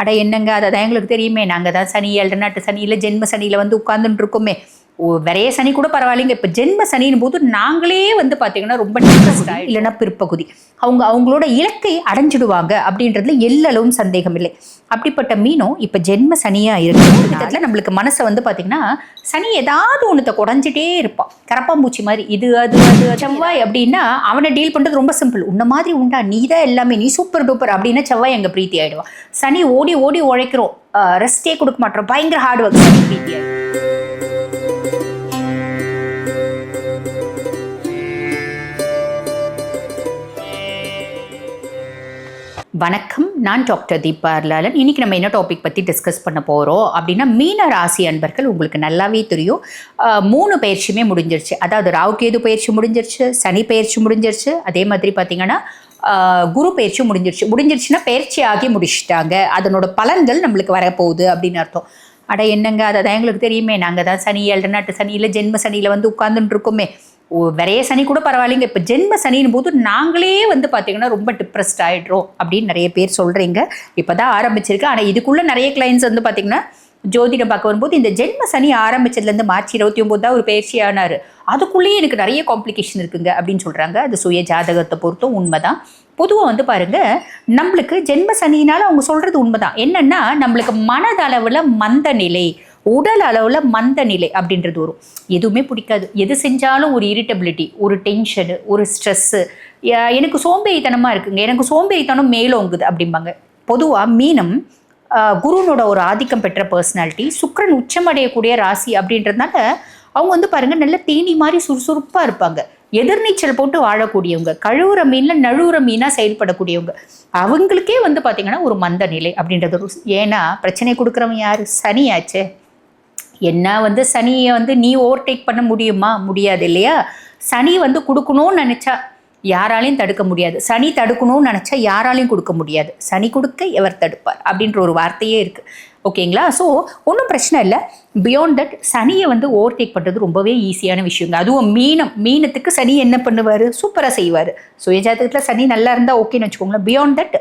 அட என்னங்க அதை எங்களுக்கு தெரியுமே. நாங்கள் தான் சனி ஏழு நாட்டு சனியில் ஜென்ம சனியில் வந்து உட்காந்துட்டு இருக்கோமே. விரைய சனி கூட பரவாயில்லைங்க. இப்போ ஜென்ம சனின்னு போது நாங்களே வந்து பார்த்தீங்கன்னா ரொம்ப இல்லைன்னா பிற்பகுதி. அவங்க அவங்களோட இலக்கை அடைஞ்சிடுவாங்க அப்படின்றதுல எல்லளவும் சந்தேகம் இல்லை. அப்படிப்பட்ட மீனும் இப்போ ஜென்ம சனியாக இருக்கு விதத்தில் நம்மளுக்கு மனசை வந்து பார்த்தீங்கன்னா சனி ஏதாவது ஒன்றத்தை குறைஞ்சிட்டே இருப்பான். கரப்பாம்பூச்சி மாதிரி இது அது அது செவ்வாய் அப்படின்னா அவனை டீல் பண்ணுறது ரொம்ப சிம்பிள் உன்ன மாதிரி உண்டா? நீ தான் எல்லாமே நீ சூப்பர் டூப்பர் அப்படின்னா செவ்வாய் எங்கள் பிரீத்தி ஆயிடுவான். சனி ஓடி ஓடி உழைக்கிறோம். ரெஸ்டே கொடுக்க மாட்டோம். பயங்கர ஹார்ட் ஒர்க் பிரீத்தி ஆயிடும் வணக்கம். நான் டாக்டர் தீபா அர்லாலன் இன்னைக்கு நம்ம என்ன டாபிக் பற்றி டிஸ்கஸ் பண்ண போகிறோம் அப்படின்னா மீன ராசி அன்பர்கள் உங்களுக்கு நல்லாவே தெரியும். மூணு பயிற்சியுமே முடிஞ்சிருச்சு. அதாவது ராவுகேது பயிற்சி முடிஞ்சிருச்சு சனி பயிற்சி முடிஞ்சிருச்சு. அதே மாதிரி பார்த்தீங்கன்னா குரு பயிற்சி முடிஞ்சிருச்சு. முடிஞ்சிருச்சுன்னா பயிற்சி ஆகி முடிச்சிட்டாங்க. அதனோட பலன்கள் நம்மளுக்கு வரப்போகுது அப்படின்னு அர்த்தம். அட என்னங்க அதை எங்களுக்கு தெரியுமே. நாங்கள் தான் சனி ஏழு நாட்டு சனியில் ஜென்ம சனியில் வந்து உட்காந்துட்டு இருக்கோமே. விரைய சனி கூட பரவாயில்லைங்க. இப்போ ஜென்ம சனின் போது நாங்களே வந்து பார்த்தீங்கன்னா ரொம்ப டிப்ரெஸ்ட் ஆகிடுறோம் அப்படின்னு நிறைய பேர் சொல்கிறீங்க இப்போ தான் ஆரம்பிச்சிருக்கு. ஆனால் இதுக்குள்ளே நிறைய கிளைண்ட்ஸ் வந்து பார்த்தீங்கன்னா ஜோதிடம் பார்க்க வரும்போது இந்த ஜென்ம சனி ஆரம்பிச்சதுலேருந்து மார்ச் இருபத்தி ஒம்பது தான் ஒரு பயிற்சி அதுக்குள்ளேயே எனக்கு நிறைய காம்ப்ளிகேஷன் இருக்குங்க அப்படின்னு சொல்கிறாங்க அது சுய ஜாதகத்தை பொறுத்தும் உண்மைதான். பொதுவாக வந்து பாருங்க நம்மளுக்கு ஜென்ம சனினால அவங்க சொல்றது உண்மைதான். என்னன்னா நம்மளுக்கு மனதளவில் மந்த நிலை உடல் அளவில் மந்த நிலை அப்படின்றது வரும். எதுவுமே பிடிக்காது. எது செஞ்சாலும் ஒரு இரிட்டபிலிட்டி ஒரு டென்ஷனு ஒரு ஸ்ட்ரெஸ்ஸு எனக்கு சோம்பேறித்தனமாக இருக்குங்க. எனக்கு சோம்பேறித்தனம் மேலோங்குது அப்படிம்பாங்க. பொதுவாக மீனம் குருனோட ஒரு ஆதிக்கம் பெற்ற பர்சனாலிட்டி சுக்கரன் உச்சமடையக்கூடிய ராசி அப்படின்றதுனால அவங்க வந்து பாருங்க நல்ல தேனி மாதிரி சுறுசுறுப்பாக இருப்பாங்க. எதிர்நீச்சல் போட்டு வாழக்கூடியவங்க கழுவுற மீனில் நழுவுற மீனாக செயல்படக்கூடியவங்க. அவங்களுக்கே வந்து பார்த்திங்கன்னா ஒரு மந்த நிலை அப்படின்றது ஒரு ஏன்னா பிரச்சனை கொடுக்குறவங்க யார்? சனியாச்சே. என்ன வந்து சனியை வந்து நீ ஓவர்டேக் பண்ண முடியுமா? முடியாது இல்லையா? சனி வந்து கொடுக்கணும்னு நினச்சா யாராலையும் தடுக்க முடியாது. சனி தடுக்கணும்னு நினச்சா யாராலையும் கொடுக்க முடியாது. சனி கொடுக்க எவர் தடுப்பார் அப்படின்ற ஒரு வார்த்தையே இருக்குது ஓகேங்களா? ஸோ ஒன்றும் பிரச்சனை இல்லை. பியாண்ட் தட் சனியை வந்து ஓவர்டேக் பண்ணுறது ரொம்பவே ஈஸியான விஷயங்க. அதுவும் மீனம். மீனத்துக்கு சனி என்ன பண்ணுவார்? சூப்பராக செய்வார். சுயஜாதகத்தில் சனி நல்லா இருந்தால் ஓகேன்னு வச்சுக்கோங்களேன். பியாண்ட் தட்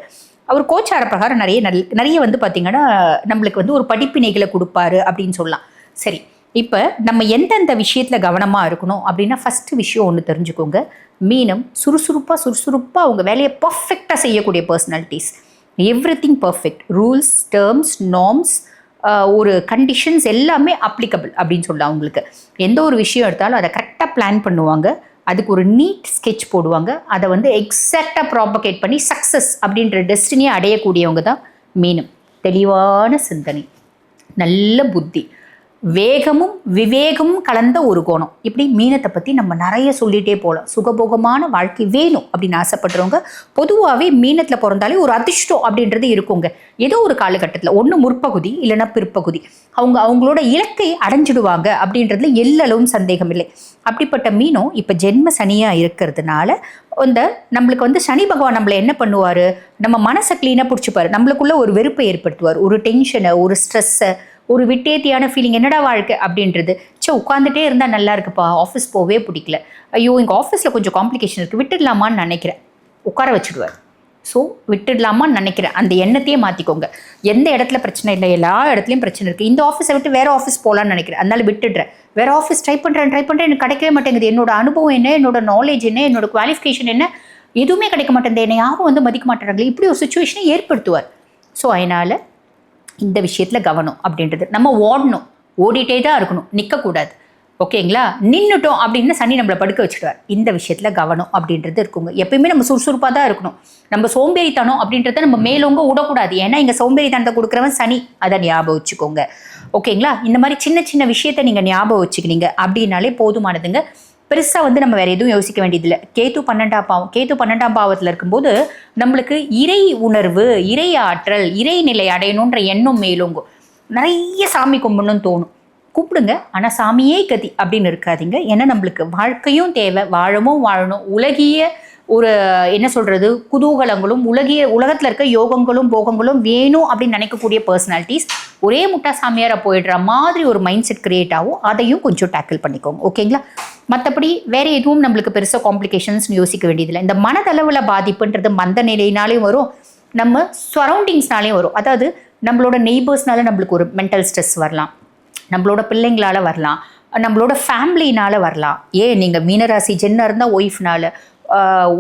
அவர் கோச்சார பிரகாரம் நிறைய நல் நிறைய வந்து பார்த்திங்கன்னா நம்மளுக்கு வந்து ஒரு படிப்பினைகளை கொடுப்பாரு அப்படின்னு சொல்லலாம். சரி இப்போ நம்ம எந்தெந்த விஷயத்தில் கவனமாக இருக்கணும் அப்படின்னா ஃபஸ்ட்டு விஷயம் ஒன்று தெரிஞ்சுக்கோங்க. மீனம் சுறுசுறுப்பாக சுறுசுறுப்பாக அவங்க வேலையை பர்ஃபெக்டாக செய்யக்கூடிய personalities everything perfect rules terms norms ஒரு கண்டிஷன்ஸ் எல்லாமே அப்ளிகபிள் அப்படின்னு சொல்லலாம் அவங்களுக்கு. எந்த ஒரு விஷயம் எடுத்தாலும் அதை கரெக்டாக பிளான் பண்ணுவாங்க. அதுக்கு ஒரு நீட் ஸ்கெட்ச் போடுவாங்க. அதை வந்து எக்ஸாக்டாக ப்ராபகேட் பண்ணி சக்ஸஸ் அப்படின்ற டெஸ்டினியை அடையக்கூடியவங்க தான் மீனம். தெளிவான சிந்தனை. நல்ல புத்தி. வேகமும் விவேகமும் கலந்த ஒரு கோணம். இப்படி மீனத்தை பற்றி நம்ம நிறைய சொல்லிகிட்டே போகலாம் சுகபோகமான வாழ்க்கை வேணும் அப்படின்னு ஆசைப்படுறவங்க பொதுவாகவே மீனத்தில் பிறந்தாலே ஒரு அதிர்ஷ்டம் அப்படின்றது இருக்குங்க. ஏதோ ஒரு காலகட்டத்தில் ஒன்று முற்பகுதி இல்லைன்னா பிற்பகுதி. அவங்க அவங்களோட இலக்கை அடைஞ்சிடுவாங்க அப்படின்றதுல எல்லளவும் சந்தேகம் இல்லை. அப்படிப்பட்ட மீனும் இப்போ ஜென்ம சனியாக இருக்கிறதுனால இந்த நம்மளுக்கு வந்து சனி பகவான் நம்மளை என்ன பண்ணுவார்? நம்ம மனசை க்ளீனாக பிடிச்சிப்பார். நம்மளுக்குள்ள ஒரு வெறுப்பை ஏற்படுத்துவார். ஒரு டென்ஷனை ஒரு ஸ்ட்ரெஸ்ஸை ஒரு விட்டேத்தியான ஃபீலிங் என்னடா வாழ்க்கை அப்படின்றது. சே உட்காந்துட்டே இருந்தால் நல்லா இருக்குப்பா ஆஃபீஸ் போகவே பிடிக்கல. ஐயோ எங்கள் ஆஃபீஸில் கொஞ்சம் காம்ப்ளிகேஷன் இருக்குது விட்டுடலாமான்னு நினைக்கிறேன். உட்கார வச்சுடுவார் ஸோ விட்டுடலாமான்னு நினைக்கிறேன். அந்த எண்ணத்தையே மாற்றிக்கோங்க எந்த இடத்துல பிரச்சனை இல்லை எல்லா இடத்துலையும் பிரச்சனை இருக்குது இந்த ஆஃபீஸை விட்டு வேறு ஆஃபீஸ் போகலான்னு நினைக்கிறேன். அதனால விட்டுடுறேன். வேறு ஆஃபீஸ் ட்ரை பண்ணுறேன் ட்ரை பண்ணுறேன் எனக்கு கிடைக்கவே மாட்டேங்குது. என்னோட அனுபவம் என்ன? என்னோட நாலேஜ் என்ன? என்னோட குவாலிஃபிகேஷன் என்ன? எதுவுமே கிடைக்க மாட்டேங்குது. என்னை யாரும் வந்து மதிக்க மாட்டேறாங்களே. இப்படி ஒரு சுச்சுவேஷனை ஏற்படுத்துவார். ஸோ அதனால் இந்த விஷயத்தில் கவனம் அப்படின்றது. நம்ம ஓடணும். ஓடிட்டே தான் இருக்கணும். நிற்கக்கூடாது ஓகேங்களா? நின்றுட்டோம் அப்படின்னு சனி நம்மளை படுக்க வச்சுடுவார். இந்த விஷயத்தில் கவனம் அப்படின்றது இருக்குங்க. எப்பயுமே நம்ம சுறுசுறுப்பாக தான் இருக்கணும். நம்ம சோம்பேறித்தனம் அப்படின்றத நம்ம மேலோங்க விடக்கூடாது. ஏன்னா இங்கே சோம்பேறித்தனத்தை கொடுக்குறவன் சனி. அதை ஞாபகம் வச்சுக்கோங்க. ஓகேங்களா? இந்த மாதிரி சின்ன சின்ன விஷயத்த நீங்கள் ஞாபகம் வச்சுக்கினீங்க அப்படின்னாலே போதுமானதுங்க. பெருசாக வந்து நம்ம வேறு எதுவும் யோசிக்க வேண்டியதில்லை. கேத்து பன்னெண்டாம் பாவம் கேத்து பன்னெண்டாம் பாவத்தில் இருக்கும்போது நம்மளுக்கு இறை உணர்வு இறை ஆற்றல் இறை நிலை அடையணுன்ற எண்ணம் மேலோங்கும். நிறைய சாமி கும்பிடணும்னு தோணும். கூப்பிடுங்க ஆனால் சாமியே கதி அப்படின்னு இருக்காதீங்க. ஏன்னா நம்மளுக்கு வாழ்க்கையும் தேவை வாழவும் வாழணும். உலகிய ஒரு என்ன சொல்கிறது குதூகலங்களும் உலகிய உலகத்தில் இருக்க யோகங்களும் போகங்களும் வேணும் அப்படின்னு நினைக்கக்கூடிய பர்சனாலிட்டிஸ் ஒரே முட்டா சாமியாரை போயிடுற மாதிரி ஒரு மைண்ட் செட் க்ரியேட் ஆகும். அதையும் கொஞ்சம் டேக்கிள் பண்ணிக்கோங்க. ஓகேங்களா மற்றபடி வேறு எதுவும் நம்மளுக்கு பெருசாக காம்ப்ளிகேஷன்ஸ்னு யோசிக்க வேண்டியதில்லை. இந்த மனதளவில் பாதிப்புன்றது மந்த நிலையினாலையும் வரும். நம்ம சரௌண்டிங்ஸ்னாலேயும் வரும். அதாவது நம்மளோட நெய்பர்ஸ்னால நம்மளுக்கு ஒரு மென்டல் ஸ்ட்ரெஸ் வரலாம். நம்மளோட பிள்ளைங்களால வரலாம். நம்மளோட ஃபேமிலினால வரலாம். ஏன்? நீங்கள் மீனராசி ஜென்னாக இருந்தால் ஒய்ஃப்னால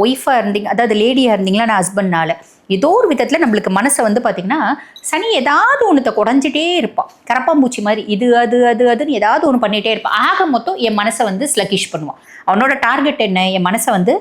ஒய்ஃபாக இருந்தீங்க அதாவது லேடியாக இருந்தீங்களா நான் ஹஸ்பண்ட்னால ஏதோ ஒரு விதத்தில் நம்மளுக்கு மனசை வந்து பார்த்திங்கன்னா சனி ஏதாவது ஒன்றத்தை குடஞ்சிட்டே இருப்பான். கரப்பாம்பூச்சி மாதிரி இது அது அது அதுன்னு ஏதாவது ஒன்று பண்ணிகிட்டே இருப்பான். ஆக மொத்தம் என் மனசை வந்து ஸ்லகிஷ் பண்ணுவான். அவனோட டார்கெட் என்ன? என் மனசை வந்து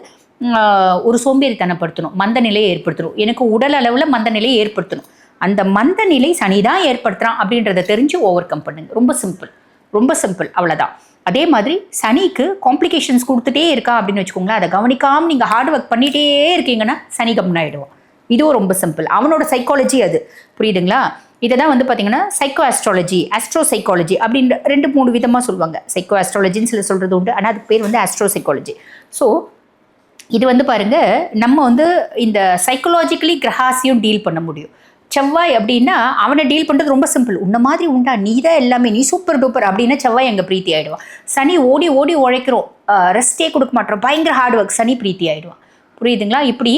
ஒரு சோம்பேறித்தனப்படுத்தணும். மந்த நிலையை ஏற்படுத்தணும். எனக்கு உடல் அளவில் மந்த நிலையை ஏற்படுத்தணும். அந்த மந்த நிலை சனி தான் ஏற்படுத்துகிறான் அப்படின்றத தெரிஞ்சு ஓவர் கம் பண்ணுங்க. ரொம்ப சிம்பிள் ரொம்ப சிம்பிள் அவ்வளோதான் அதே மாதிரி சனிக்கு காம்ப்ளிகேஷன்ஸ் கொடுத்துட்டே இருக்கா அப்படின்னு வச்சுக்கோங்களேன் அதை கவனிக்காமல் நீங்கள் ஹார்ட் ஒர்க் பண்ணிகிட்டே இருக்கீங்கன்னா சனி கம்முன்னு ஆயிடுவான். இதுவும் ரொம்ப சிம்பிள் அவனோட சைக்காலஜி அது. புரியுதுங்களா? இதை தான் வந்து பார்த்தீங்கன்னா சைக்கோ ஆஸ்ட்ராலஜி ஆஸ்ட்ரோ சைக்காலஜி அப்படின்ற ரெண்டு மூணு விதமாக சொல்லுவாங்க. சைக்கோ ஆஸ்ட்ராலஜின்னு சில சொல்கிறது உண்டு. ஆனால் அதுக்கு பேர் வந்து ஆஸ்ட்ரோ சைக்காலஜி ஸோ இது வந்து பாருங்க நம்ம வந்து இந்த சைக்கலாஜிக்கலி கிரகாசியும் டீல் பண்ண முடியும். செவ்வாய் அப்படின்னா அவனை டீல் பண்ணுறது ரொம்ப சிம்பிள் உன்ன மாதிரி உண்டா? நீ தான் எல்லாமே. நீ சூப்பர் டூப்பர் அப்படின்னா செவ்வாய் எங்கள் பிரீத்தி ஆகிடுவான் சனி ஓடி ஓடி உழைக்கிறோம். ரெஸ்ட்டே கொடுக்க மாட்டோம். பயங்கர ஹார்ட் ஒர்க் சனி பிரீத்தி ஆகிடுவான் புரியுதுங்களா? இப்படி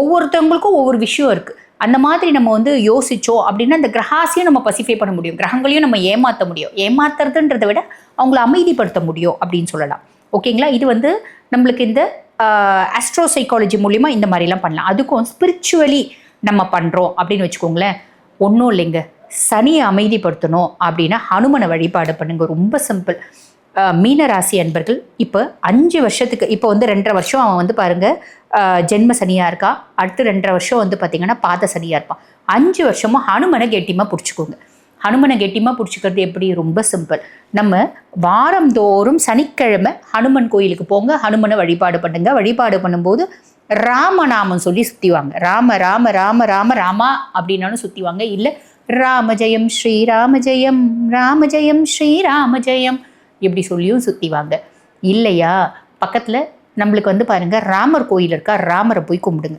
ஒவ்வொருத்தவங்களுக்கும் ஒவ்வொரு விஷயம் இருக்குது அந்த மாதிரி நம்ம வந்து யோசிச்சோம் அப்படின்னா அந்த கிரகாசையும் நம்ம பசிஃபை பண்ண முடியும். கிரகங்களையும் நம்ம ஏமாற்ற முடியும். ஏமாத்துறதுன்றதை விட அவங்கள அமைதிப்படுத்த முடியும் அப்படின்னு சொல்லலாம். ஓகேங்களா? இது வந்து நம்மளுக்கு இந்த அஸ்ட்ரோ சைக்காலஜி மூலிமா இந்த மாதிரிலாம் பண்ணலாம். அதுக்கும் ஸ்பிரிச்சுவலி நம்ம பண்ணுறோம் அப்படின்னு வச்சுக்கோங்களேன். ஒன்றும் இல்லைங்க. சனியை அமைதிப்படுத்தணும் அப்படின்னா ஹனுமனை வழிபாடு பண்ணுங்க. ரொம்ப சிம்பிள் மீனராசி அன்பர்கள் இப்போ அஞ்சு வருஷத்துக்கு இப்போ வந்து ரெண்டரை வருஷம் அவன் வந்து பாருங்கள் ஜென்ம சனியாக இருக்கா? அடுத்து ரெண்டரை வருஷம் வந்து பார்த்திங்கன்னா பாத சனியாக இருப்பான். அஞ்சு வருஷமும் ஹனுமனை கெட்டியமாக பிடிச்சிக்கோங்க. ஹனுமனை கெட்டியமாக பிடிச்சிக்கிறது எப்படி? ரொம்ப சிம்பிள் நம்ம வாரந்தோறும் சனிக்கிழமை ஹனுமன் கோயிலுக்கு போங்க ஹனுமனை வழிபாடு பண்ணுங்கள் வழிபாடு பண்ணும்போது ராமநாமம் சொல்லி சுற்றிவாங்க ராம ராம ராம ராம ராமா அப்படின்னாலும் சுற்றிவாங்க இல்லை ராம ஜெயம் ஸ்ரீராம ஜெயம் ராம ஜெயம் ஸ்ரீராம ஜெயம் இப்படி சொல்லியும் சுற்றிவாங்க இல்லையா? பக்கத்தில் நம்மளுக்கு வந்து பாருங்க ராமர் கோயில் இருக்கா? ராமரை போய் கும்பிடுங்க.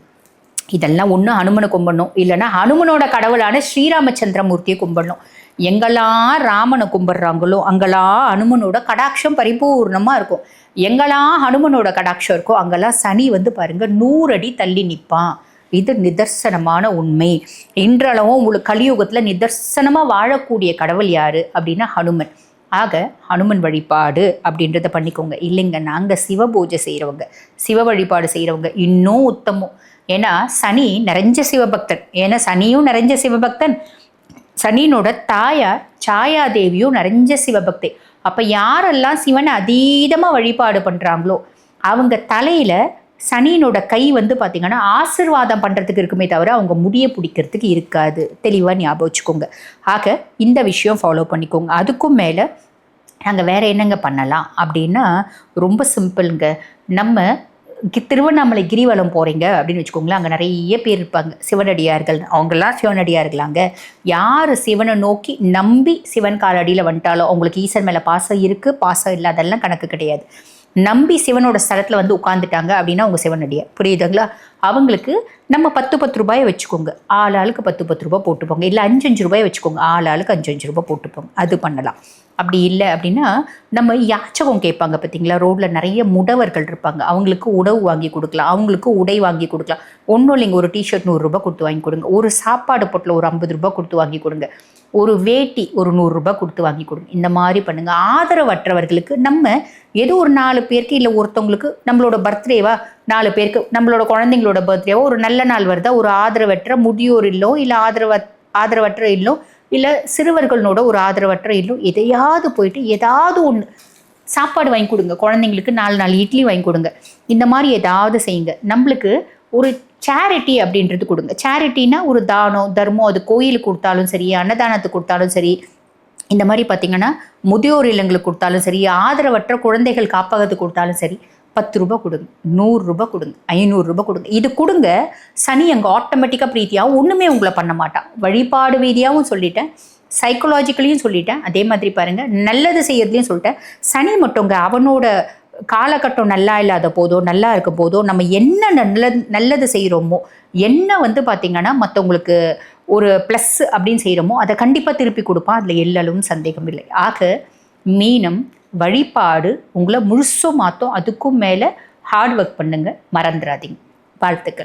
இதெல்லாம் ஒன்று ஹனுமனை கும்பிடணும். இல்லைன்னா ஹனுமனோட கடவுளான ஸ்ரீராமச்சந்திரமூர்த்தியை கும்பிடணும். எங்கெல்லாம் ராமனை கும்பிட்றாங்களோ அங்கெல்லாம் ஹனுமனோட கடாட்சம் பரிபூர்ணமாக இருக்கும். எங்கெல்லாம் ஹனுமனோட கடாட்சம் இருக்கோ அங்கெல்லாம் சனி வந்து பாருங்கள் நூறடி தள்ளி நிற்பான் இது நிதர்சனமான உண்மை. இன்றளவும் உங்களுக்கு கலியுகத்தில் நிதர்சனமாக வாழக்கூடிய கடவுள் யார்? அப்படின்னா ஹனுமன். ஆக ஹனுமன் வழிபாடு அப்படின்றத பண்ணிக்கோங்க. இல்லைங்க நாங்கள் சிவ பூஜை செய்கிறவங்க சிவ வழிபாடு செய்கிறவங்க இன்னும் உத்தமம். ஏன்னா சனி நிறைஞ்ச சிவபக்தன். ஏன்னா சனியும் நிறைஞ்ச சிவபக்தன். சனியினோட தாயார் சாயாதேவியும் நிறைஞ்ச சிவபக்தி. அப்போ யாரெல்லாம் சிவனை அதீதமாக வழிபாடு பண்ணுறாங்களோ அவங்க தலையில் சனியினோட கை வந்து பார்த்திங்கன்னா ஆசிர்வாதம் பண்ணுறதுக்கு இருக்குமே தவிர அவங்க முடிய பிடிக்கிறதுக்கு இருக்காது. தெளிவாக ஞாபகம் வச்சுக்கோங்க. ஆக இந்த விஷயம் ஃபாலோ பண்ணிக்கோங்க. அதுக்கும் மேலே நாங்கள் வேற என்னங்க பண்ணலாம் அப்படின்னா ரொம்ப சிம்பிளுங்க நம்ம திருவண்ணாமலை கிரிவலம் போகிறீங்க அப்படின்னு வச்சுக்கோங்களேன். அங்கே நிறைய பேர் இருப்பாங்க. சிவனடியார்கள். அவங்கெல்லாம் சிவனடியார்களாங்க. யார் சிவனை நோக்கி நம்பி சிவன் காலடியில் வந்துட்டாலோ அவங்களுக்கு ஈசன் மேலே பாசம் இருக்குது பாசம் இல்லாதெல்லாம் கணக்கு கிடையாது. நம்பி சிவனோட ஸ்தலத்தில் வந்து உட்காந்துட்டாங்க அப்படின்னா அவங்க சிவனடியார் புரியுதுங்களா அவங்களுக்கு நம்ம பத்து பத்து ரூபாயை வச்சுக்கோங்க. ஆள் ஆளுக்கு பத்து பத்து ரூபாய் போட்டுப்போங்க இல்லை அஞ்சு அஞ்சு ரூபாய் வச்சுக்கோங்க. ஆள் ஆளுக்கு அஞ்சு அஞ்சு ரூபாய் போட்டுப்போங்க அது பண்ணலாம். அப்படி இல்லை அப்படின்னா நம்ம யாச்சகம் கேட்பாங்க பார்த்தீங்களா ரோட்டில் நிறைய முடவர்கள் இருப்பாங்க. அவங்களுக்கு உணவு வாங்கி கொடுக்கலாம். அவங்களுக்கு உடை வாங்கி கொடுக்கலாம். ஒன்றும் இல்லைங்க. ஒரு டிஷர்ட் நூறுரூபா கொடுத்து வாங்கி கொடுங்க. ஒரு சாப்பாடு பொட்டில் ஒரு ஐம்பது ரூபா கொடுத்து வாங்கி கொடுங்க. ஒரு வேட்டி ஒரு நூறுரூபா கொடுத்து வாங்கி கொடுங்க. இந்த மாதிரி பண்ணுங்கள் ஆதரவற்றவர்களுக்கு நம்ம ஏதோ ஒரு நாலு பேருக்கு இல்லை ஒருத்தவங்களுக்கு நம்மளோட பர்த்டேவா நாலு பேருக்கு நம்மளோட குழந்தைங்களோட பர்த்டேவோ ஒரு நல்ல நாள் வருதா? ஒரு ஆதரவற்ற முதியோர் இல்லோ இல்லை ஆதரவ ஆதரவற்ற இல்லோ இல்லை சிறுவர்களோட ஒரு ஆதரவற்ற இல்லோ எதையாவது போயிட்டு ஏதாவது ஒன்று சாப்பாடு வாங்கி கொடுங்க. குழந்தைங்களுக்கு நாலு நாலு இட்லி வாங்கி கொடுங்க. இந்த மாதிரி ஏதாவது செய்யுங்க. நம்மளுக்கு ஒரு சேரிட்டி அப்படின்றது கொடுங்க. சேரிட்டினா ஒரு தானம் தர்மம் அது கோயிலுக்கு கொடுத்தாலும் சரி அன்னதானத்துக்கு கொடுத்தாலும் சரி இந்த மாதிரி பார்த்தீங்கன்னா முதியோர் இல்லங்களுக்கு கொடுத்தாலும் சரி ஆதரவற்ற குழந்தைகள் காப்பகத்துக்கு கொடுத்தாலும் சரி பத்து ரூபாய் கொடுங்க நூறுரூபா கொடுங்க ஐநூறுரூபா கொடுங்க. இது கொடுங்க சனி அங்கே ஆட்டோமேட்டிக்காக பிரீத்தியாகவும் ஒன்றுமே உங்களை பண்ண மாட்டான். வழிபாடு ரீதியாகவும் சொல்லிட்டேன் சைக்கலாஜிக்கலையும் சொல்லிட்டேன். அதே மாதிரி பாருங்கள் நல்லது செய்யறதுலையும் சொல்லிட்டேன். சனி மட்டும் அவனோட காலகட்டம் நல்லா இல்லாத போதோ நல்லா இருக்கும் போதோ நம்ம என்ன நல்லது நல்லது செய்கிறோமோ என்ன வந்து பார்த்திங்கன்னா மற்றவங்களுக்கு ஒரு ப்ளஸ் அப்படின்னு செய்கிறோமோ அதை கண்டிப்பாக திருப்பி கொடுப்பான் அதில் எல்லளவும் சந்தேகம் இல்லை. ஆக மீனம் வழிபாடு உங்களை முழுசும் மாற்றும் அதுக்கும் மேலே ஹார்ட் ஒர்க் பண்ணுங்கள் மறந்துடாதீங்க. வாழ்த்துக்கள்.